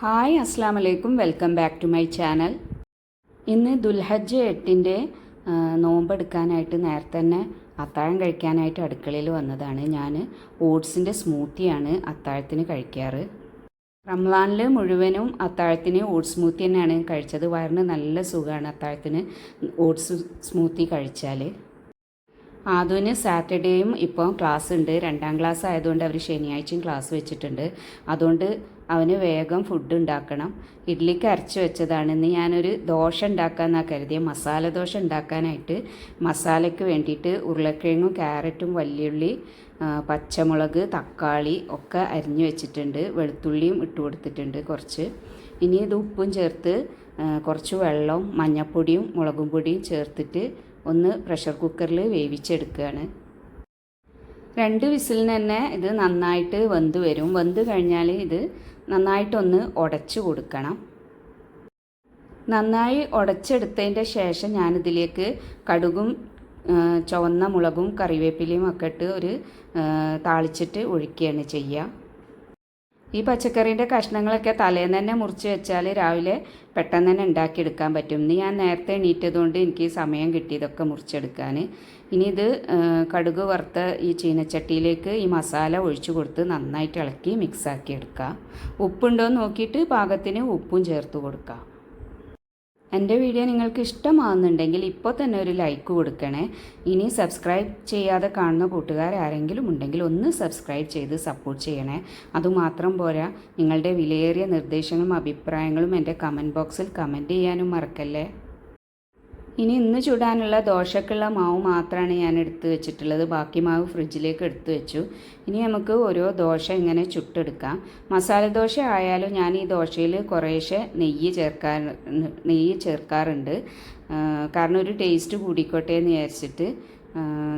Hi അസ്സാം വലൈക്കും welcome back to my channel. ഇന്ന് ദുൽഹജ്ജ് എട്ടിന്റെ നോമ്പെടുക്കാനായിട്ട് നേരത്തെ തന്നെ അത്താഴം കഴിക്കാനായിട്ട് അടുക്കളയിൽ വന്നതാണ്. ഞാൻ ഓട്സിന്റെ സ്മൂത്തിയാണ് അത്താഴത്തിന് കഴിക്കാറ്. റംലാനിൽ മുഴുവനും അത്താഴത്തിന് ഓട്സ് സ്മൂത്തി തന്നെയാണ് കഴിച്ചത്. വയറിന് നല്ല സുഖമാണ് അത്താഴത്തിന് ഓട്സ് സ്മൂത്തി കഴിച്ചാൽ ആദുവിന് സാറ്റർഡേയും ഇപ്പോൾ ക്ലാസ് ഉണ്ട് രണ്ടാം ക്ലാസ് ആയതുകൊണ്ട് അവർ ശനിയാഴ്ചയും ക്ലാസ് വെച്ചിട്ടുണ്ട്. അതുകൊണ്ട് അവന് വേഗം ഫുഡ് ഉണ്ടാക്കണം. ഇഡ്ഡലിക്ക് അരച്ച് വെച്ചതാണ് ഇന്ന് ഞാനൊരു ദോശ ഉണ്ടാക്കാമെന്നാണ് കരുതിയ. മസാല ദോശ ഉണ്ടാക്കാനായിട്ട് മസാലയ്ക്ക് വേണ്ടിയിട്ട് ഉരുളക്കിഴങ്ങും ക്യാരറ്റും വല്യുള്ളി പച്ചമുളക് തക്കാളി ഒക്കെ അരിഞ്ഞു വെച്ചിട്ടുണ്ട്. വെളുത്തുള്ളിയും ഇട്ട് കൊടുത്തിട്ടുണ്ട് കുറച്ച്. ഇനി ഇത് ഉപ്പും ചേർത്ത് കുറച്ച് വെള്ളവും മഞ്ഞൾപ്പൊടിയും മുളകും പൊടിയും ചേർത്തിട്ട് ഒന്ന് പ്രഷർ കുക്കറിൽ വേവിച്ചെടുക്കുകയാണ് രണ്ട് വിസിലിന് തന്നെ ഇത് നന്നായിട്ട് വെന്ത് വരും. വെന്ത് കഴിഞ്ഞാൽ ഇത് നന്നായിട്ടൊന്ന് ഉടച്ചു കൊടുക്കണം. നന്നായി ഉടച്ചെടുത്തതിന്റെ ശേഷം ഞാനിതിലേക്ക് കടുകും ചുവന്ന മുളകും കറിവേപ്പിലയും ഒക്കെ ഇട്ട് ഒരു താളിച്ചിട്ട് ഒഴിക്കുകയാണ് ചെയ്യുക. ഈ പച്ചക്കറീന്റെ കഷ്ണങ്ങളൊക്കെ തലേന്ന് തന്നെ മുറിച്ച് വെച്ചാൽ രാവിലെ പെട്ടെന്ന് തന്നെ ഉണ്ടാക്കിയെടുക്കാൻ പറ്റും. ഇന്ന് ഞാൻ നേരത്തെ എണീറ്റതുകൊണ്ട് എനിക്ക് സമയം കിട്ടി ഇതൊക്കെ മുറിച്ചെടുക്കാൻ ഇനി ഇത് കടുക് വറുത്ത ഈ ചീനച്ചട്ടിയിലേക്ക് ഈ മസാല ഒഴിച്ചു കൊടുത്ത് നന്നായിട്ട് ഇളക്കി മിക്സാക്കി എടുക്കുക ഉപ്പുണ്ടോ നോക്കിയിട്ട് പാകത്തിന് ഉപ്പും ചേർത്ത് കൊടുക്കുക എന്റെ വീഡിയോ നിങ്ങൾക്ക് ഇഷ്ടമാകുന്നുണ്ടെങ്കിൽ ഇപ്പോൾ തന്നെ ഒരു ലൈക്ക് കൊടുക്കണേ. ഇനി സബ്സ്ക്രൈബ് ചെയ്യാതെ കാണുന്ന കൂട്ടുകാർ ആരെങ്കിലും ഉണ്ടെങ്കിൽ ഒന്ന് സബ്സ്ക്രൈബ് ചെയ്ത് സപ്പോർട്ട് ചെയ്യണേ. അതുമാത്രം പോരാ നിങ്ങളുടെ വിലയേറിയ നിർദ്ദേശങ്ങളും അഭിപ്രായങ്ങളും എന്റെ കമന്റ് ബോക്സിൽ കമന്റ് ചെയ്യാനും മറക്കല്ലേ? ഇനി ഇന്ന് ചുടാനുള്ള ദോശക്കുള്ള മാവ് മാത്രമാണ് ഞാൻ എടുത്ത് വെച്ചിട്ടുള്ളത്. ബാക്കി മാവ് ഫ്രിഡ്ജിലേക്ക് എടുത്തു വെച്ചു. ഇനി നമുക്ക് ഓരോ ദോശ ഇങ്ങനെ ചുട്ടെടുക്കാം. മസാല ദോശ ആയാലും ഞാൻ ഈ ദോശയിൽ കുറേശ്ശെ നെയ്യ് ചേർക്കാൻ നെയ്യ് ചേർക്കാറുണ്ട്. കാരണം ഒരു ടേസ്റ്റ് കൂടിക്കോട്ടെ എന്ന് വിചാരിച്ചിട്ട്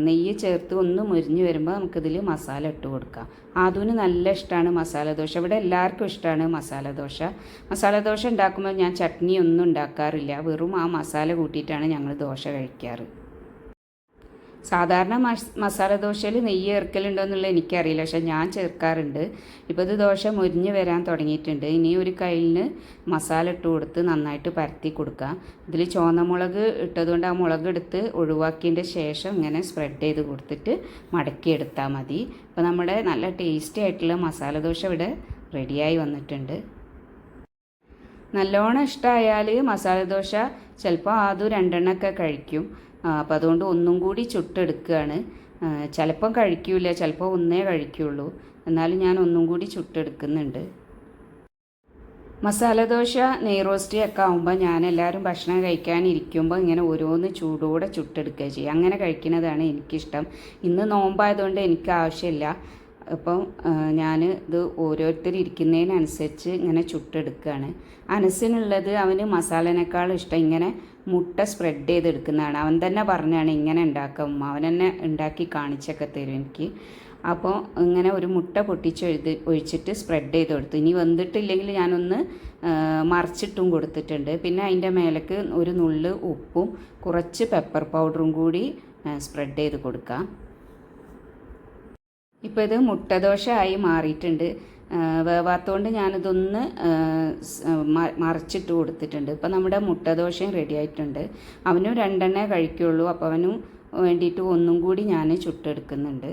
നെയ്യ് ചേർത്ത് ഒന്ന് മുരിഞ്ഞ് വരുമ്പോൾ നമുക്കിതിൽ മസാല ഇട്ട് കൊടുക്കാം. ആദൂന് നല്ല ഇഷ്ടമാണ് മസാല ദോശ. ഇവിടെ എല്ലാവർക്കും ഇഷ്ടമാണ് മസാല ദോശ. മസാല ദോശ ഉണ്ടാക്കുമ്പോൾ ഞാൻ ചട്നി ഒന്നും ഉണ്ടാക്കാറില്ല. വെറും ആ മസാല കൂട്ടിയിട്ടാണ് ഞങ്ങൾ ദോശ കഴിക്കാറ്. സാധാരണ മസ് മസാല ദോശയിൽ നെയ്യ് ചേർക്കലുണ്ടോ എന്നുള്ളത് എനിക്കറിയില്ല. പക്ഷേ ഞാൻ ചേർക്കാറുണ്ട്. ഇപ്പോൾ ഇത് ദോശ മുരിഞ്ഞ് വരാൻ തുടങ്ങിയിട്ടുണ്ട്. ഇനി ഒരു കയ്യിലിന് മസാല ഇട്ട് കൊടുത്ത് നന്നായിട്ട് പരത്തി കൊടുക്കുക ഇതിൽ ചുവന്ന മുളക് ഇട്ടതുകൊണ്ട് ആ മുളക് എടുത്ത് ഒഴിവാക്കിയതിന്റെ ശേഷം ഇങ്ങനെ സ്പ്രെഡ് ചെയ്ത് കൊടുത്തിട്ട് മടക്കി എടുത്താൽ മതി. അപ്പോൾ നമ്മുടെ നല്ല ടേസ്റ്റി ആയിട്ടുള്ള മസാല ദോശ ഇവിടെ റെഡിയായി വന്നിട്ടുണ്ട്. നല്ലോണം ഇഷ്ടമായാൽ മസാല ദോശ ചിലപ്പോൾ ആദ്യം രണ്ടെണ്ണമൊക്കെ കഴിക്കും. അപ്പം അതുകൊണ്ട് ഒന്നും കൂടി ചുട്ടെടുക്കുകയാണ്. ചിലപ്പം കഴിക്കൂല ചിലപ്പോൾ ഒന്നേ കഴിക്കുള്ളൂ. എന്നാലും ഞാൻ ഒന്നും കൂടി ചുട്ടെടുക്കുന്നുണ്ട്. മസാല ദോശ നെയ് റോസ്റ്റ് ഒക്കെ ആകുമ്പോൾ ഞാൻ എല്ലാവരും ഭക്ഷണം കഴിക്കാനിരിക്കുമ്പോൾ ഇങ്ങനെ ഓരോന്ന് ചൂടോടെ ചുട്ടെടുക്കുക ചെയ്യും. അങ്ങനെ കഴിക്കുന്നതാണ് എനിക്കിഷ്ടം. ഇന്ന് നോമ്പായതുകൊണ്ട് എനിക്ക് ആവശ്യമില്ല. അപ്പം ഞാൻ ഇത് ഓരോരുത്തരിക്കുന്നതിനനുസരിച്ച് ഇങ്ങനെ ചുട്ടെടുക്കുകയാണ് അനസിനുള്ളത് അവന് മസാലനേക്കാൾ ഇഷ്ടം ഇങ്ങനെ മുട്ട സ്പ്രെഡ് ചെയ്തെടുക്കുന്നതാണ്. അവൻ തന്നെ പറഞ്ഞാണ് ഇങ്ങനെ ഉണ്ടാക്കും അവൻ തന്നെ ഉണ്ടാക്കി കാണിച്ചൊക്കെ തരും എനിക്ക്. അപ്പോൾ ഇങ്ങനെ ഒരു മുട്ട പൊട്ടിച്ച് എഴുതി ഒഴിച്ചിട്ട് സ്പ്രെഡ് ചെയ്ത് കൊടുത്തു. ഇനി വെന്തിട്ടില്ലെങ്കിൽ ഞാനൊന്ന് മറിച്ചിട്ടും കൊടുത്തിട്ടുണ്ട്. പിന്നെ അതിന്റെ മേലേക്ക് ഒരു നുള്ള് ഉപ്പും കുറച്ച് പെപ്പർ പൗഡറും കൂടി സ്പ്രെഡ് ചെയ്ത് കൊടുക്കാം. ഇപ്പോൾ ഇത് മുട്ടദോശ ആയി മാറിയിട്ടുണ്ട് വേവാത്തോണ്ട് ഞാനിതൊന്ന് മറിച്ചിട്ട് കൊടുത്തിട്ടുണ്ട്. ഇപ്പം നമ്മുടെ മുട്ടദോശയും റെഡി ആയിട്ടുണ്ട്. അവനും രണ്ടെണ്ണേ കഴിക്കുള്ളൂ. അപ്പോൾ അവനും വേണ്ടിയിട്ട് ഒന്നും കൂടി ഞാൻ ചുട്ടെടുക്കുന്നുണ്ട്.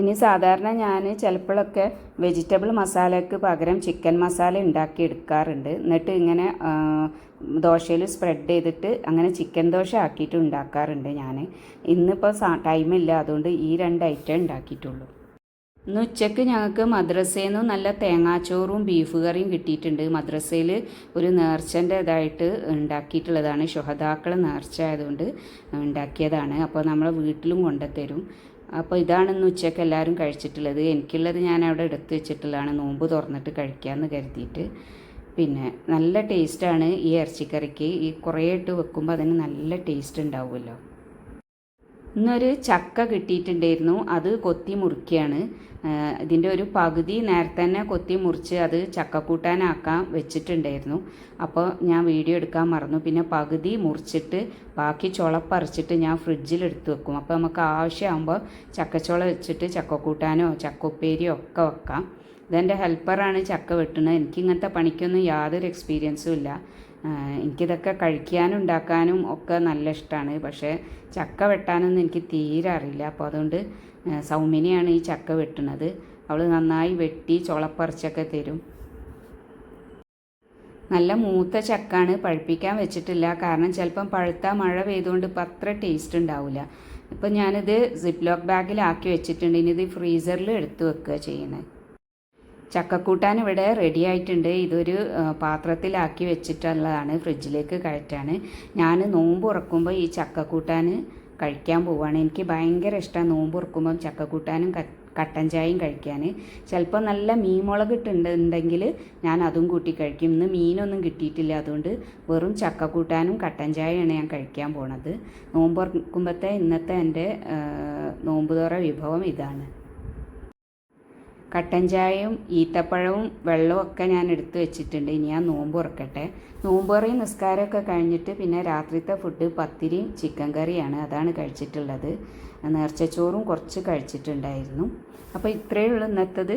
ഇനി സാധാരണ ഞാൻ ചിലപ്പോഴൊക്കെ വെജിറ്റബിൾ മസാലയ്ക്ക് പകരം ചിക്കൻ മസാല ഉണ്ടാക്കി എടുക്കാറുണ്ട്. എന്നിട്ട് ഇങ്ങനെ ദോശയിൽ സ്പ്രെഡ് ചെയ്തിട്ട് അങ്ങനെ ചിക്കൻ ദോശ ആക്കിയിട്ട് ഉണ്ടാക്കാറുണ്ട് ഞാൻ. ഇന്നിപ്പോൾ ടൈമില്ല അതുകൊണ്ട് ഈ രണ്ട് ഐറ്റം ഉണ്ടാക്കിയിട്ടുള്ളൂ. ഇന്ന് ഉച്ചയ്ക്ക് ഞങ്ങൾക്ക് മദ്രസയിൽ നിന്ന് നല്ല തേങ്ങാച്ചോറും ബീഫ് കറിയും കിട്ടിയിട്ടുണ്ട്. മദ്രസയിൽ ഒരു നേർച്ചന്റെ ഇതായിട്ട് ഉണ്ടാക്കിയിട്ടുള്ളതാണ്. ശുഹതാക്കൾ നേർച്ച ആയതുകൊണ്ട് ഉണ്ടാക്കിയതാണ്. അപ്പോൾ നമ്മളെ വീട്ടിലും കൊണ്ടുത്തരും. അപ്പോൾ ഇതാണെന്ന് ഉച്ചയ്ക്ക് എല്ലാവരും കഴിച്ചിട്ടുള്ളത്. എനിക്കുള്ളത് ഞാൻ അവിടെ എടുത്തു വെച്ചിട്ടുള്ളതാണ്. നോമ്പ് തുറന്നിട്ട് കഴിക്കാമെന്ന് കരുതിയിട്ട്. പിന്നെ നല്ല ടേസ്റ്റാണ് ഈ ഇറച്ചിക്കറിക്ക്. ഈ കുറേ ഇട്ട് വെക്കുമ്പോൾ അതിന് നല്ല ടേസ്റ്റ് ഉണ്ടാവുമല്ലോ. ഇന്നൊരു ചക്ക കിട്ടിയിട്ടുണ്ടായിരുന്നു. അത് കൊത്തി മുറിക്കുകയാണ് ഇതിന്റെ ഒരു പകുതി നേരത്തെ തന്നെ കൊത്തി മുറിച്ച് അത് ചക്കക്കൂട്ടാനാക്കാൻ വെച്ചിട്ടുണ്ടായിരുന്നു. അപ്പോൾ ഞാൻ വീഡിയോ എടുക്കാൻ മറന്നു. പിന്നെ പകുതി മുറിച്ചിട്ട് ബാക്കി ചുളപ്പറിച്ചിട്ട് ഞാൻ ഫ്രിഡ്ജിൽ എടുത്ത് വെക്കും. അപ്പോൾ നമുക്ക് ആവശ്യമാകുമ്പോൾ ചക്കച്ചുള വെച്ചിട്ട് ചക്കക്കൂട്ടാനോ ചക്കുപ്പേരിയോ ഒക്കെ വെക്കാം. ഇതെന്റെ ഹെൽപ്പറാണ് ചക്ക വെട്ടുന്നത്. എനിക്ക് ഇങ്ങനത്തെ പണിക്കൊന്നും യാതൊരു എക്സ്പീരിയൻസും ഇല്ല. എനിക്കിതൊക്കെ കഴിക്കാനും ഉണ്ടാക്കാനും ഒക്കെ നല്ല ഇഷ്ടമാണ് പക്ഷേ ചക്ക വെട്ടാനൊന്നും എനിക്ക് തീരെ അറിയില്ല. അപ്പോൾ അതുകൊണ്ട് സൗമ്യനെയാണ് ഈ ചക്ക വെട്ടുന്നത്. അവൾ നന്നായി വെട്ടി ചുളപ്പറിച്ചൊക്കെ തരും. നല്ല മൂത്ത ചക്കാണ്. പഴുപ്പിക്കാൻ വെച്ചിട്ടില്ല. കാരണം ചിലപ്പം പഴുത്ത മഴ പെയ്തുകൊണ്ട് ഇപ്പം അത്ര ടേസ്റ്റ് ഉണ്ടാവില്ല. ഇപ്പം ഞാനിത് സിപ്പ് ലോക്ക് ബാഗിലാക്കി വെച്ചിട്ടുണ്ട്. ഇനി ഇത് ഫ്രീസറിൽ എടുത്തു വെക്കുക ചെയ്യുന്നത്. ചക്കക്കൂട്ടാൻ ഇവിടെ റെഡി ആയിട്ടുണ്ട്. ഇതൊരു പാത്രത്തിലാക്കി വെച്ചിട്ടുള്ളതാണ്. ഫ്രിഡ്ജിലേക്ക് കയറ്റാണ്. ഞാൻ നോമ്പ് ഉറക്കുമ്പോൾ ഈ ചക്കക്കൂട്ടാൻ കഴിക്കാൻ പോവുകയാണ് എനിക്ക് ഭയങ്കര ഇഷ്ടമാണ് നോമ്പ് ഉറക്കുമ്പം ചക്കക്കൂട്ടാനും കട്ടൻ ചായയും കഴിക്കാൻ ചിലപ്പോൾ നല്ല മീൻ മുളക് ഇട്ടുണ്ടെങ്കിൽ ഞാൻ അതും കൂട്ടി കഴിക്കും. ഇന്ന് മീനൊന്നും കിട്ടിയിട്ടില്ല. അതുകൊണ്ട് വെറും ചക്കക്കൂട്ടാനും കട്ടൻ ചായയാണ് ഞാൻ കഴിക്കാൻ പോണത്. നോമ്പ് ഉറക്കുമ്പോഴത്തെ ഇന്നത്തെ എന്റെ നോമ്പുതോറ നോമ്പ് തുറ വിഭവം ഇതാണ്. കട്ടൻ ചായയും ഈത്തപ്പഴവും വെള്ളവും ഒക്കെ ഞാൻ എടുത്തു വെച്ചിട്ടുണ്ട്. ഇനി ഞാൻ നോമ്പ് ഉറക്കട്ടെ. നോമ്പ് തുറയും നിസ്കാരമൊക്കെ കഴിഞ്ഞിട്ട് പിന്നെ രാത്രിത്തെ ഫുഡ് പത്തിരിയും ചിക്കൻ കറിയാണ് അതാണ് കഴിച്ചിട്ടുള്ളത്. നേർച്ചച്ചോറും കുറച്ച് കഴിച്ചിട്ടുണ്ടായിരുന്നു. അപ്പോൾ ഇത്രയേ ഉള്ളൂ ഇന്നത്തത്.